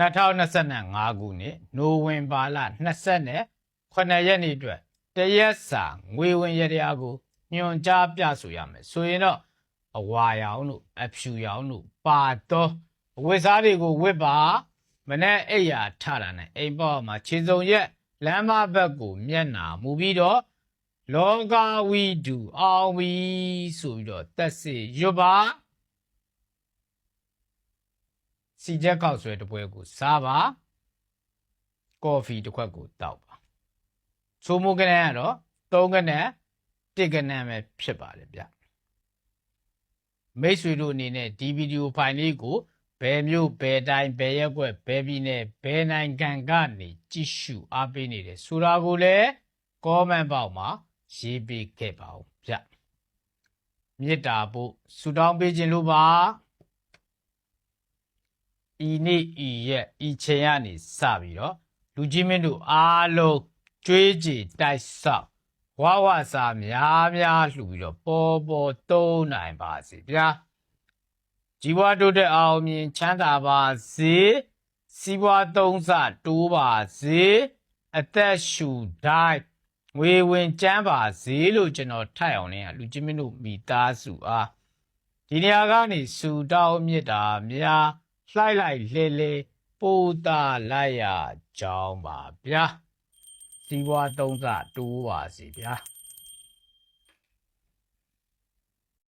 2025ခုနှစ်နိုဝင်ဘာလ29ရက်နေ့အတွက်တရက်စာငွေဝင်ရတရားကိုညွန်ကြားပြဆိုရမယ်ဆိုရင်တော့အဝါရောင်တို့အဖြူရောင်တို့ပါတော့အဝတ်စားတွေကိုဝတ်ပါမနဲ့အိယာထတာနဲ့အိမ်ပေါ်မှာခြေစုံရက်လမ်းမဘက်ကိုမျက်နာမူပြီးတော့လောကဝီဒူအောင်ဝီဆိုပြီးတော့တက်စီရွတ်ပါ စီချက်ကောက်ဆွဲတစ်ပွဲကိုစားပါကော်ဖီတစ်ခွက်ကိုတောက်ပါသိုးမိုးကနန်းကတော့၃ကနန်း၁ကနန်းပဲဖြစ်ပါတယ်ဗျမိတ်ဆွေတို့အနေနဲ့ဒီဗီဒီယိုဖိုင်လေးကိုဘယ်မျိုးဘယ်တိုင်းဘယ်ရက်ကွက်ဘယ်ပြည်နယ်ဘယ်နိုင်ငံကနေကြည့်ရှုအားပေးနေတယ်ဆိုတာကိုလည်း comment box မှာရေးပေးခဲ့ပါဦးဗျမေတ္တာဖို့ဆုတောင်းပေးခြင်းလို့ပါ ဤနေ့ဤရက်ဤချိန်ကနေစပြီးတော့လူကြီးမင်းတို့အားလုံးကြွေးကြည်တိုက်ဆောက်ဝါဝစာများများလှူပြီးတော့ပေါ်ပေါ်သုံးနိုင်ပါစေဗျာជីវွားတိုးတဲ့အောင်မြင်ချမ်းသာပါစေစီးပွားသုံးစတိုးပါစေအသက်ရှူတိုင်းငွေဝင်ကျန်းပါစေလို့ကျွန်တော်ထိုက်အောင်နေလူကြီးမင်းတို့မိသားစုအားဒီနေရာကနေစူတောင်းမြစ်တာများ လှိုက်လိုက်လေလေပို့တာလိုက်ရကြောင်းပါဗျာစီးပွားသုံးစတိုးပါစီဗျာ